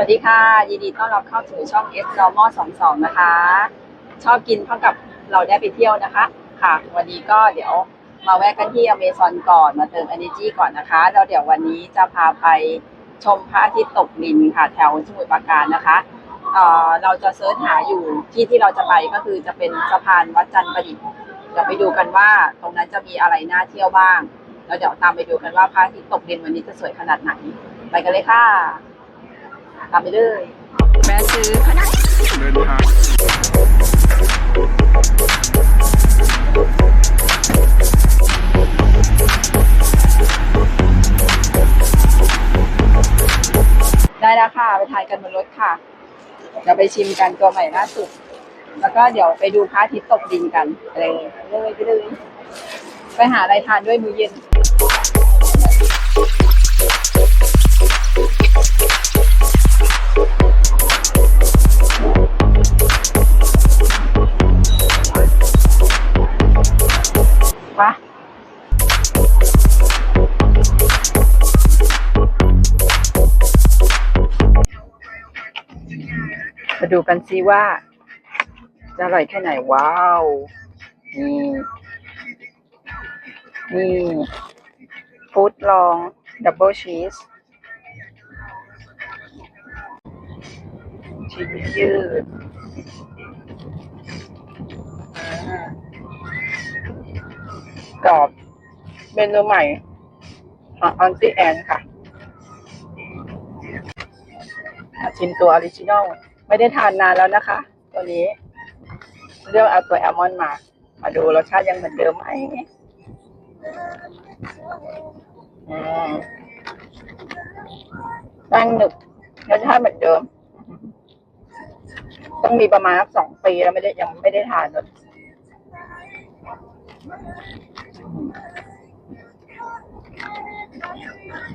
สวัสดีค่ะ ยินดีต้อนรับเข้าสู่ช่อง S n o r m a l 22 นะคะ ชอบกินเท่ากับเราได้ไปเที่ยวนะคะ ค่ะ วันนี้ก็เดี๋ยวมาแวะกันที่อเมซอนก่อนมาเติม Energy ก่อนนะคะ แล้วเดี๋ยววันนี้จะพาไปชมพระอาทิตย์ตกดินค่ะ แถวสมุทรปราการนะคะเอ่อเราจะเซิร์ชหาอยู่ที่ที่เราจะไปก็คือจะเป็นสะพานวัดจันทร์ประดิษฐ์เดี๋ยวไปดูกันว่าตรงนั้นจะมีอะไรน่าเที่ยวบ้าง แล้วเดี๋ยวตามไปดูกันว่าพระอาทิตย์ตกดินวันนี้จะสวยขนาดไหน ไปกันเลยค่ะ ตามไปเลยแม่ซื้อขนาดเดินทางได้แล้วค่ะ ไปทานกันบนรถค่ะ เดี๋ยวไปชิมกันตัวใหม่ล่าสุด แล้วก็เดี๋ยวไปดูพระอาทิตย์ตกดินกันอะไรเลยเลยไปเลยไปหาอะไรทานด้วยมื้อเย็น ปะมาดูกันซิว่า จะอร่อยแค่ไหน ว้าว นี่นี่ฟู้ดลอง ดับเบิลชีส ยืดกรอบเมนูใหม่ของออนซี่แอนค่ะชิมตัวออริจินอลไม่ได้ทานนานแล้วนะคะ ตัวนี้ เลือกเอาตัวแอลมอนมา มาดูรสชาติยังเหมือนเดิมไหมอืมแป้งหนึบรสชาติเหมือนเดิม ต้องมีประมาณสักสองปีแล้วไม่ได้ยังไม่ได้ทานเลย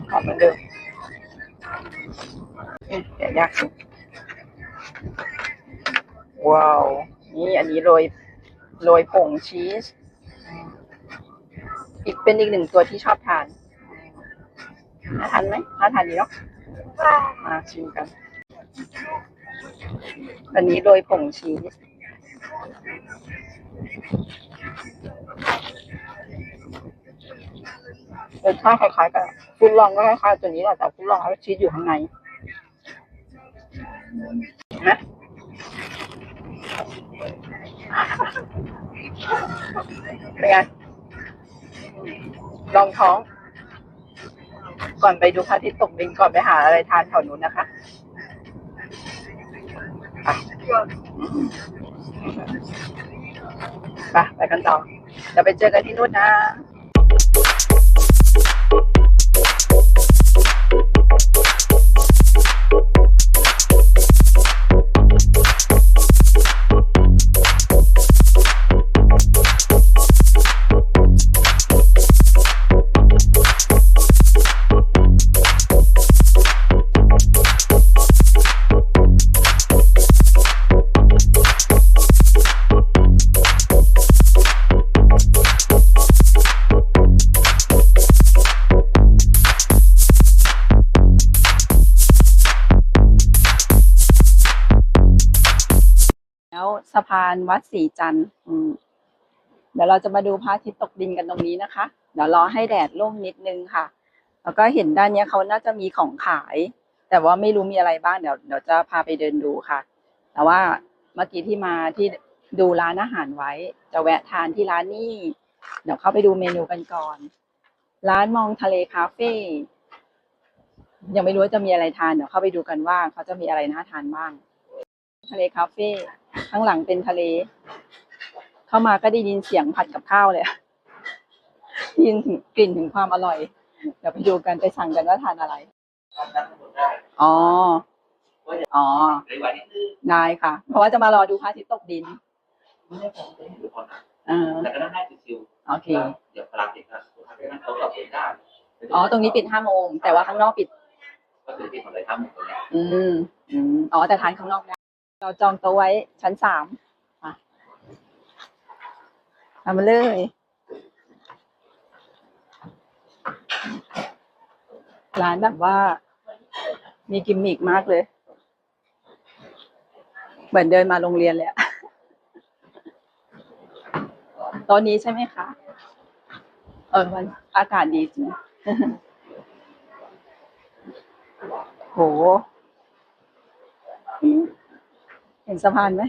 ขอบเหมือนเดิมอืมเดี๋ยวยากว้าว นี่อันนี้โรยโรยผงชีส อีกเป็นอีกหนึ่งตัวที่ชอบทานน่าทานไหมน่าทานดีเนาะมาชิมกัน อันนี้โรยผงชีสรสชาติคล้ายๆกันฟุตลองก็คล้ายๆตัวนี้แหละแต่ฟุตลองแล้วชีสอยู่ข้างในนไหมเป็นไงลองท้อง ก่อนไปดูพระอาทิตย์ตกดินก่อนไปหาอะไรทานแถวนู้นนะคะ ไปไปไปกันต่อเดี๋ยวไปเจอกันที่นู่นนะานวัดศรีจันทร์เดี๋ยวเราจะมาดูพระอาทิตย์ตกดินกันตรงนี้นะคะ เดี๋ยวรอให้แดดร่มนิดนึงค่ะ แล้วก็เห็นด้านนี้เขาน่าจะมีของขาย แต่ว่าไม่รู้มีอะไรบ้างเดี๋ยวเดี๋ยวจะพาไปเดินดูค่ะ แต่ว่าเมื่อกี้ที่มาที่ดูร้านอาหารไว้ จะแวะทานที่ร้านนี้ เดี๋ยวเข้าไปดูเมนูกันก่อน ร้านมองทะเลคาเฟ่ยังไม่รู้ว่าจะมีอะไรทานเดี๋ยวเข้าไปดูกันว่าเขาจะมีอะไรน่าทานบ้าง ทะเลคาเฟ่ ข้างหลังเป็นทะเล เข้ามาก็ได้ยินเสียงผัดกับข้าวเลยอะได้ยินถึงกลิ่นถึงความอร่อย เดี๋ยวไปดูกันไปสั่งกันว่าทานอะไร อ๋อ อ๋อ ได้ค่ะ เพราะว่าจะมารอดูพระอาทิตย์ตกดินไม่ได้ผมจะให้ทุกคนนะเออแต่ก็นั่งได้ชิวโอเคๆเดี๋ยวพลังเด็กนะทุกท่านนั่งโต๊ะกับเองได้อ๋อ ตรงนี้ปิดห้าโมง แต่ว่าข้างนอกปิด ก็คือที่หมดเลยทั้งหมดตรงนี้อืม อืม อ๋อ แต่ทานข้างนอกได้ เราจองโต๊ะไว้ชั้นสามอะทำมาเลย ร้านแบบว่ามีกิมมิกมากเลย เหมือนเดินมาโรงเรียนเลยตอนนี้ใช่ไหมคะ เออมันอากาศดีจริงโห เห็นสะพานไหม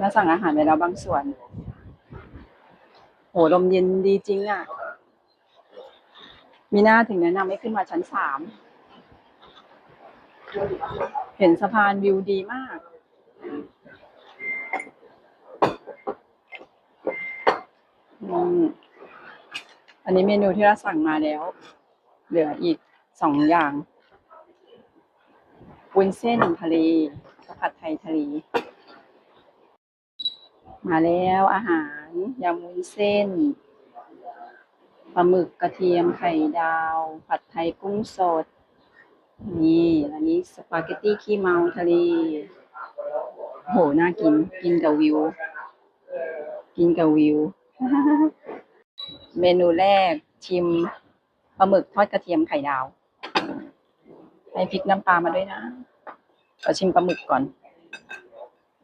มาสั่งอาหารไปแล้วบางส่วน โหลมเย็นดีจริงอะ มีหน้าถึงแนะนำให้ขึ้นมาชั้นสาม เห็นสะพานวิวดีมากอันนี้เมนูที่เราสั่งมาแล้ว เหลืออีก สองอย่างวุ้นเส้นทะเลกับผัดไทยทะเล มาแล้วอาหารยำวุ้นเส้นปลาหมึกกระเทียมไข่ดาว ผัดไทยกุ้งสด นี่อันนี้สปาเกตตี้ขี้เมาทะเลโหน่ากินกินกับวิว กินกับวิว เมนูแรกชิมปลาหมึกทอดกระเทียมไข่ดาว ให้พริกน้ำปลามาด้วยนะเราชิมปลาหมึกก่อน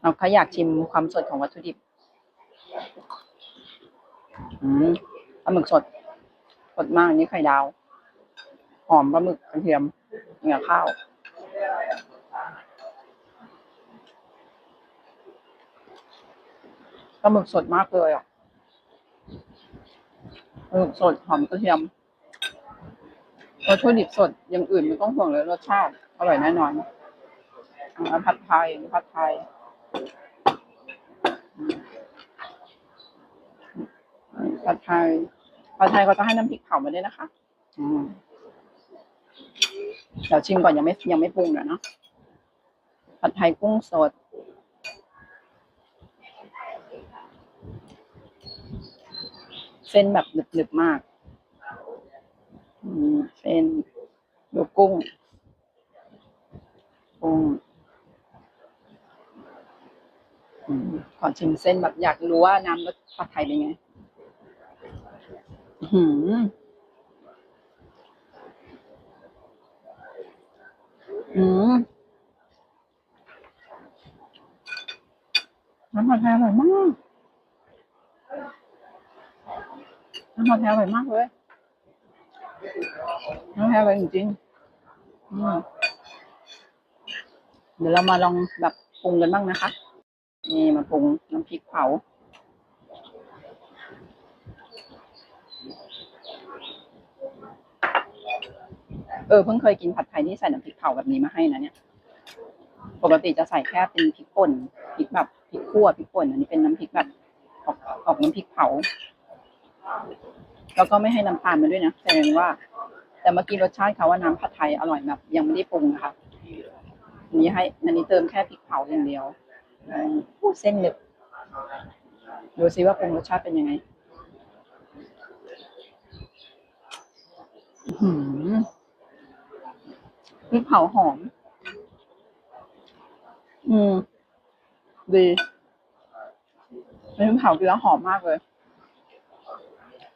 เราเขาอยากชิมความสดของวัตถุดิบปลาหมึกสด สดมากนนี้ไข่ดาว หอมปลาหมึกกระเทียมเหนือข้าว ปลาหมึกสดมากเลยอะปลาหมึกสดหอมกระเทียม วัตถุดิบสดอย่างอื่นไม่ต้องห่วงเลยรสชาติ อร่อยแน่นอนอะผัดไทยผัดไทยผัดไทยผัดไทยก็จะให้น้ำพริกเผามาด้วยนะคะอืมเดี๋ยวชิมก่อนยังไม่ยังไม่ปรุงเลยเนาะผัดไทยกุ้งสดเส้นแบบหนึบๆมาก เส้นดูกุ้ง กุ้งขอชิมเส้นแบบอยากรู้ว่าน้ำรสผัดไทยเป็นไงอื้อหืออืมน้ำผัดไทยอร่อยมากน้ำผัดไทยอร่อยมากเลย น้ำผัดไทยอร่อยจริงๆอืเดี๋ยวเรามาลองแบบปรุงกันบ้างนะคะ นี่มาปรุงน้ำพริกเผาเออเพิ่งเคยกินผัดไทยที่ใส่น้ำพริกเผาแบบนี้มาให้นะเนี่ย ปกติจะใส่แค่เป็นพริกป่นพริกแบบพริกขั่วพริกป่นอันนี้เป็นน้ำพริกแบบออกออกน้ำพริกเผา แล้วก็ไม่ให้น้ำตาลมาด้วยนะแสดงว่า แต่เมื่อกี้รสชาติเขาว่าน้ำผัดไทยอร่อยแบบยังไม่ได้ปรุงนะคะอันนี้ให้อันนี้เติมแค่พริกเผาอย่างเดียวอืมอู้เส้นหนึบดูซิว่าปรุงรสชาติเป็นยังไงพริกเผาหอม อืม ดีพริกเผากินแล้วหอมมากเลย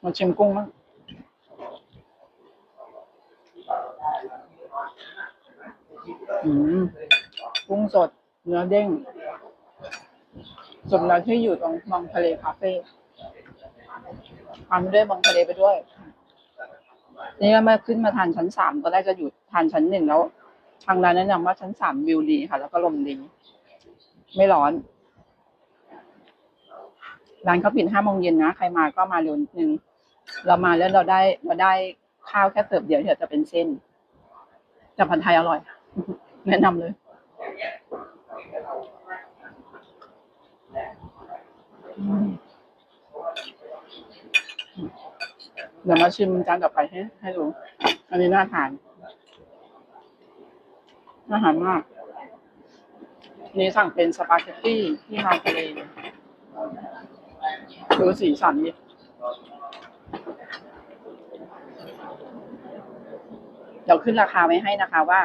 มาชิมกุ้งบ้งอืมกุ้งสด เนื้อเด้งสมแล้วที่อยู่ตรงมองทะเลคาเฟ่ทานไปด้วยมองทะเลไปด้วย นี่ก็มาขึ้นมาทานชั้นสามตอนแรกจะอยู่ทานชั้นหนึ่งแล้ว ทางร้านแนะนำว่าชั้นสามวิวดีค่ะ แล้วก็ลมดี ไม่ร้อน ร้านเขาปิดห้าโมงเย็นนะ ใครมาก็มาเร็วนิดนึง เรามาแล้วเราได้เราได้ข้าวแค่เติบเดียวที่เหลือจะเป็นเส้นแต่ผัดไทยอร่อย แนะนำเลย เดี๋ยวมาชิมจานต่อไปให้ ให้ดู อันนี้น่าทาน น่าทานมากนนี้สั่งเป็นสปาเกตตี้ที่มาทะเลดูสีสันดิ เราขึ้นราคาไว้ให้นะคะว่า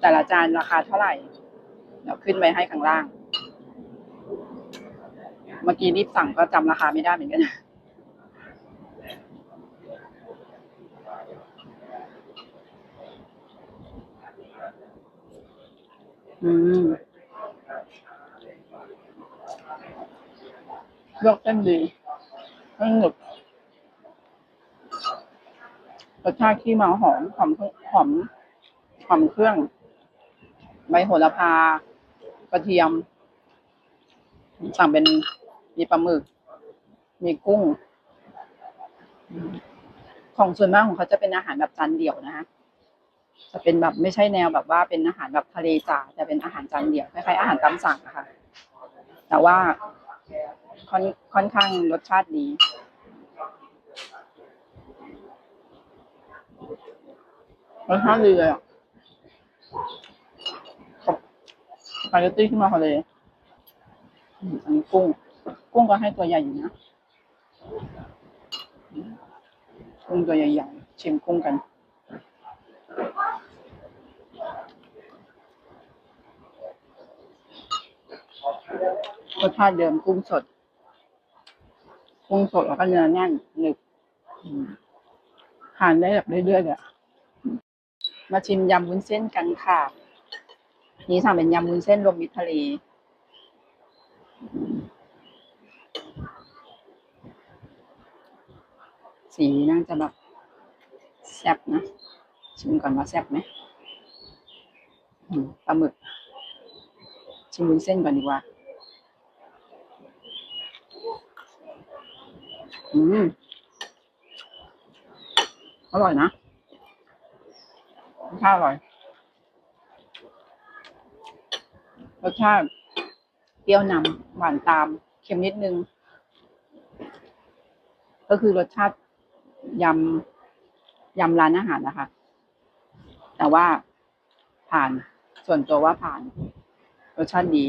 แต่ละจานราคาเท่าไหร่ เราขึ้นไว้ให้ข้างล่าง เมื่อกี้รีบสั่งก็จำราคาไม่ได้เหมือนกันอืมลวกเส้นดีเส้นหนึบ รสชาติที่มาหอมหอมหอมหอมเครื่อง ใบโหระพากระเทียม สั่งเป็นมีปลาหมึก มีกุ้ง ของส่วนมากของเขาจะเป็นอาหารแบบจานเดี่ยวนะฮะจะเป็นแบบไม่ใช่แนวแบบว่าเป็นอาหารแบบทะเลจ๋าแต่เป็นอาหารจานเดี่ยวคล้ายๆอาหารตามสั่งอะค่ะ แต่ว่าค่อนค่อนข้างรสชาติดี รสชาติดีเลยอะสปาเกตตี้ที่มาทะเลยอันนี้กุ้ง กุ้งก็ให้ตัวใหญ่อยู่นะ กุ้งตัวใหญ่ๆชิมกุ้งกันรสชาติเดิมกุ้งสด กุ้งสดแล้วก็เนื้อแน่นหนึบทานได้แบบเรื่อยๆเลยอะ มาชิมยำวุ้นเส้นกันค่ะ นี่สั่งเป็นยำวุ้นเส้นรวมมิตรทะเล สีน่าจะแบบแซ่บนะ ชิมก่อนว่าแซ่บไหมอืมปลาหมึก ชิมวุ้นเส้นก่อนดีกว่า อืม อร่อยนะ รสชาติอร่อย รสชาติเปรี้ยวนำหวานตาม เค็มนิดนึง ก็คือรสชาติยำยำร้านอาหารนะคะ แต่ว่าผ่านส่วนตัวว่าผ่าน รสชาติดี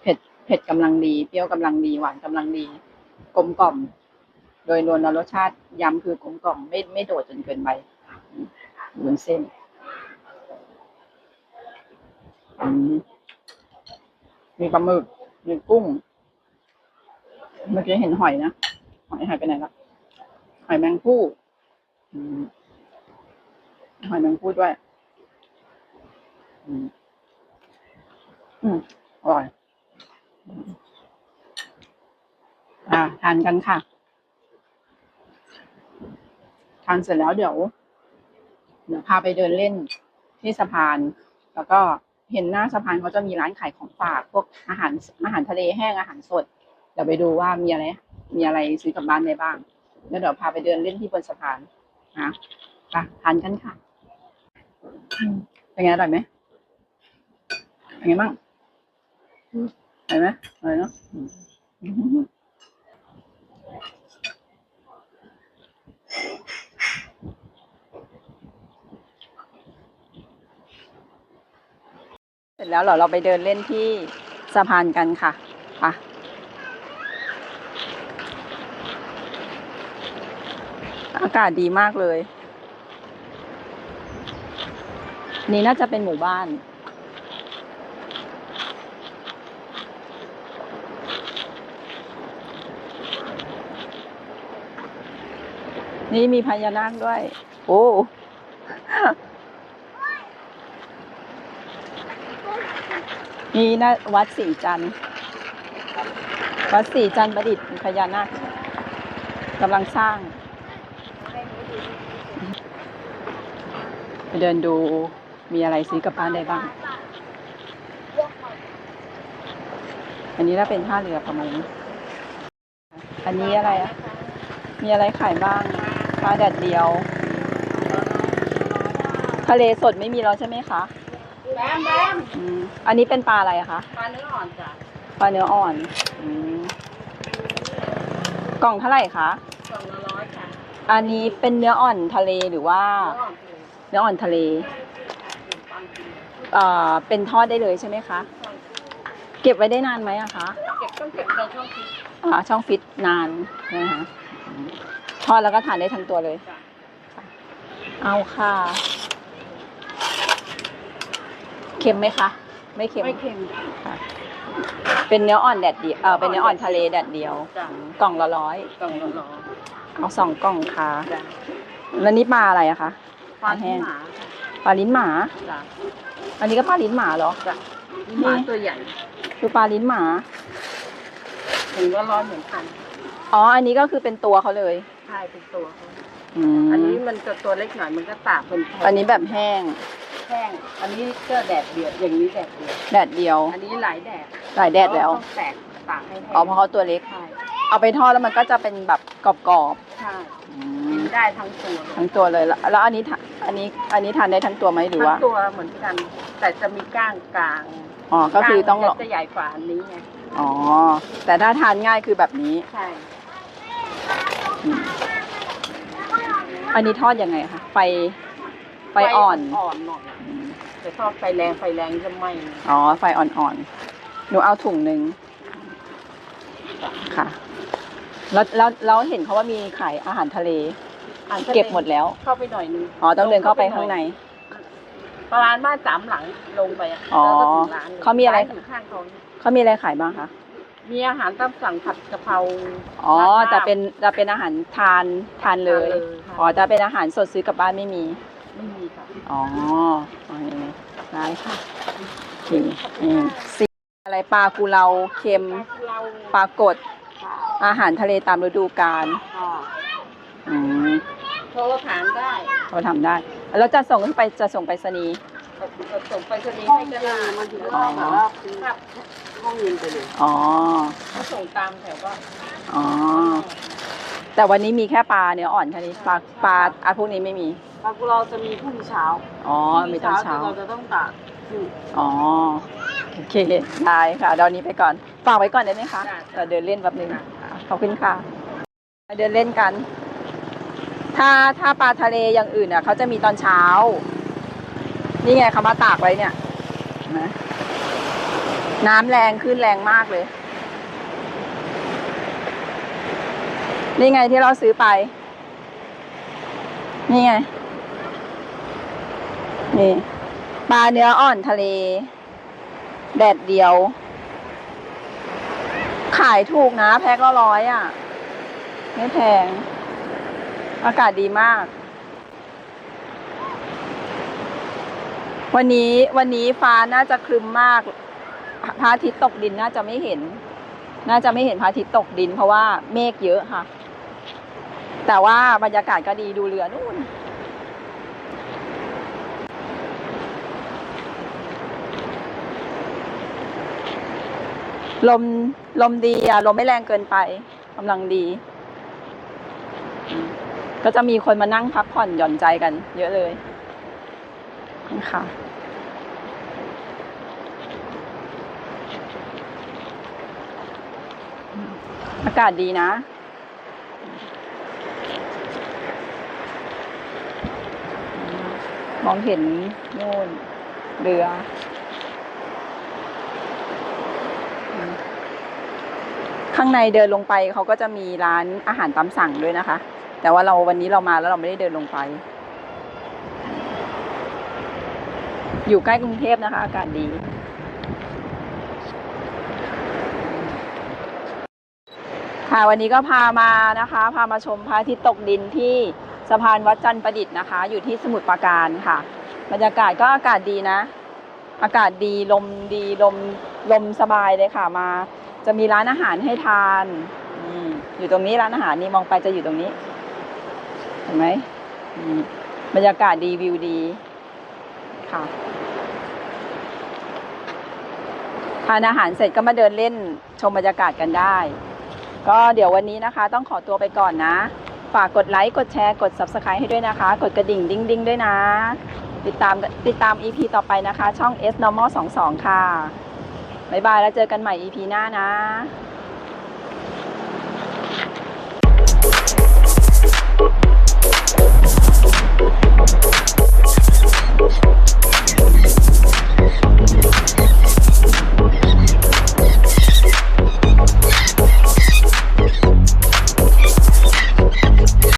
เผ็ดเผ็ดกำลังดี เปรี้ยวกำลังดี หวานกำลังดี กลมกล่อม โดยรวมรสชาติยำคือกลมกล่อมไม่ไม่โดดจนเกินไปวุ้นเส้นมีปลาหมึก มีกุ้ง เมื่อกี้เห็นหอยนะ หอยหายไปไหนละหอยแมงผู้หอยแมงผู้ด้วย อืม อร่อย อ่า ทานกันค่ะ ทานเสร็จแล้วเดี๋ยวเดี๋ยวพาไปเดินเล่นที่สะพาน แล้วก็เห็นหน้าสะพานเขาจะมีร้านขายของฝากพวกอาหารอาหารทะเลแห้งอาหารสด เดี๋ยวไปดูว่ามีอะไร มีอะไรซื้อกลับบ้านได้บ้าง แล้วเดี๋ยวพาไปเดินเล่นที่บนสะพานนะไปทานกันค่ะเป็นไงอร่อยไหมเป็นไงบ้างอืมอร่อยไหมอร่อยเนาะอืม เสร็จแล้วเหรอเราไปเดินเล่นที่สะพานกันค่ะไปะอากาศดีมากเลย นี่น่าจะเป็นหมู่บ้านนี่มีพญานาคด้วย โอ้ นี่นะวัดศรีจันทร์วัดศรีจันทร์ประดิษฐ์พญานาคกำลังสร้าง ไปเดินดูมีอะไรซื้อกับบ้านได้บ้าง อันนี้น่าเป็นท่าเรือประมงอันนี้อะไรอะมีอะไรขายบ้างปลาแดดเดียว ทะเลสดไม่มีแล้วใช่ไหมคะ แบมแบมอืมอันนี้เป็นปลาอะไรอะคะปลาเนื้ออ่อนจ้ะปลาเนื้ออ่อนอืมกล่องเท่าไหร่คะสองละร้อยค่ะอันนี้เป็นเนื้ออ่อนทะเลหรือว่า เนื้ออ่อนทะเลเนื้ออ่อนทะเลเอ่อเป็นทอดได้เลยใช่ไหมคะ เก็บไว้ได้นานไหมอะคะเก็บต้องเก็บในช่องฟิตอ่าช่องฟิตนานนะคะอืมทอดแล้วก็ทานได้ทั้งตัวเลย จ้ะเอาค่ะ เค็มไหมคะ ไม่เค็มไม่เค็มค่ะ เป็นเนื้ออ่อนแดดเดียวเออเป็นเนื้ออ่อนทะเลแดดเดียว จ้ะกล่องละร้อยกล่องละร้อยเอาสองกล่องค่ะ จ้ะแล้วนี่ปลาอะไรอะคะ ปลาแห้งหมาปลาลิ้นหมา จ้ะอันนี้ก็ปลาลิ้นหมาเหรอนี่หมาตัวใหญ่คือปลาลิ้นหมา ถึงก็ร้อนเหมือนกันอ๋อ อันนี้ก็คือเป็นตัวเขาเลยใช่เป็นตัวเขาอืมอันนี้มันจะตัวเล็กหน่อยมันก็ตากเป็นแผ่อันนี้แบบแห้ง แห้ง อันนี้ก็แดดเดียว อย่างนี้แดดเดียว แดดเดียว อันนี้หลายแดดหลายแดดแล้วต้องแตกตากให้แห้งอ๋อเพราะเขาตัวเล็ก ใช่เอาไปทอดแล้วมันก็จะเป็นแบบกรอบใช่ๆอืกิมนได้ทั้งตัวเลยทั้งตัวเลยแล้วแล้วอันนี้ทาอันนี้อันนี้ทานได้ทั้งตัวไหมหรือทั้ว่างตัวเหมือนกัน แต่จะมีก้างกลางอ๋อก็คือต้องก้างมันจะใหญ่กว่าอันนี้ไง อ๋อ แต่ถ้าทานง่ายคือแบบนี้ ใช่อืมอันนี้ทอดยังไงคะ ไฟ ไฟอ่อน อ่อนหน่อย อืมแต่ทอดไฟแรงไฟแรงจะไหม้อ๋อ ไฟอ่อนๆ หนูเอาถุงหนึ่งค่ะ แล้วแล้วแล้วเห็นเขาว่ามีขายอาหารทะเล อ่านทะลเก็บหมดแล้ว เข้าไปหน่อยนึงอ๋อ ต้องเดินเข้าไปข้างใน ประมาณบ้านสามหลังลงไปอะอ๋อแล้วก็ถึงร้านเขามีอะไรนอยู่ข้างเขาเขามีอะไรขายบ้างคะ มีอาหารตามสั่งผัดกะเพราอ๋อ ราดข้าวแต่เป็นจะเป็นอาหารทานทานเลย ทานเลยค่ะ อ๋อ จะเป็นอาหารสดซื้อกลับบ้านไม่มี ไม่มีค่ะ อ๋อ นี่ได้ค่ะโอเคอืมสีอะไรปลากุเลาเค็มปลากด อาหารทะเลตามฤดูกาลอืมโทรถามได้เขาทำได้ แล้วจะส่งไปจะส่งไปรษณีย์ส่งไปรษณีย์ให้ก็ได้มันถึงอ๋อแบบว่าห้องเย็นไปเลยอ๋อเขาส่งตามแถวว่าอ๋อ แต่วันนี้มีแค่ปลาเนื้ออ่อนแค่นี้ปลาปลาอะพวกนี้ไม่มี ปลากุเราจะมีพรุ่งนี้เช้าอ๋อมีตอนเช้า เราจะต้องตากคืออ๋อโอเคได้ค่ะเดี๋ยวนี้ไปก่อนฝากไว้ก่อนได้ไหมคะได้เดี๋ยวเดินเล่นแป๊บนึงขอบคุณค่ะไปเดินเล่นกัน ถ้าถ้าปลาทะเลอย่างอื่นอะเขาจะมีตอนเช้า นี่ไงเขามาตากไว้เนี่ยเห็นไหมน้ำแรงขึ้นแรงมากเลย นี่ไงที่เราซื้อไป นี่ไง นี่ปลาเนื้ออ่อนทะเล แดดเดียว ขายถูกนะ แพ็คละร้อยอะ ไม่แพง อากาศดีมาก วันนี้วันนี้ฟ้าน่าจะครึ้มมากพระอาทิตย์ตกดินน่าจะไม่เห็น น่าจะไม่เห็นพระอาทิตย์ตกดิน เพราะว่าเมฆเยอะค่ะ แต่ว่าบรรยากาศก็ดีดูเรือนู่น ลมลมดีอะลมไม่แรงเกินไปกำลังดี ก็จะมีคนมานั่งพักผ่อนหย่อนใจกัน เยอะเลยนี่ค่ะอากาศดีนะ มองเห็นโน่นเรือข้างในเดินลงไปเขาก็จะมีร้านอาหารตามสั่งด้วยนะคะ แต่ว่าเราวันนี้เรามาแล้วเราไม่ได้เดินลงไป อยู่ใกล้กรุงเทพนะคะ อากาศดี ค่ะวันนี้ก็พามานะคะ พามาชมพระอาทิตย์ตกดินที่ สะพานวัดจันทร์ประดิษฐ์นะคะ อยู่ที่สมุทรปราการค่ะ บรรยากาศก็อากาศดีนะ อากาศดีลมดีลมลมสบายเลยค่ะมา จะมีร้านอาหารให้ทานอยู่ตรงนี้ร้านอาหารนี่มองไปจะอยู่ตรงนี้ เห็นไหมบรรยากาศดีวิวดีค่ะทานอาหารเสร็จก็มาเดินเล่นชมบรรยากาศกันได้ ก็เดี๋ยววันนี้นะคะ ต้องขอตัวไปก่อนนะ ฝากกดไลค์ กดแชร์ กด Subscribe ให้ด้วยนะคะ กดกระดิ่งดิ้งดิ้งด้วยนะ ติดตามติดตาม EP ต่อไปนะคะ ช่อง S Normal 22 ค่ะ บ๊ายบาย แล้วเจอกันใหม่ EP หน้านะ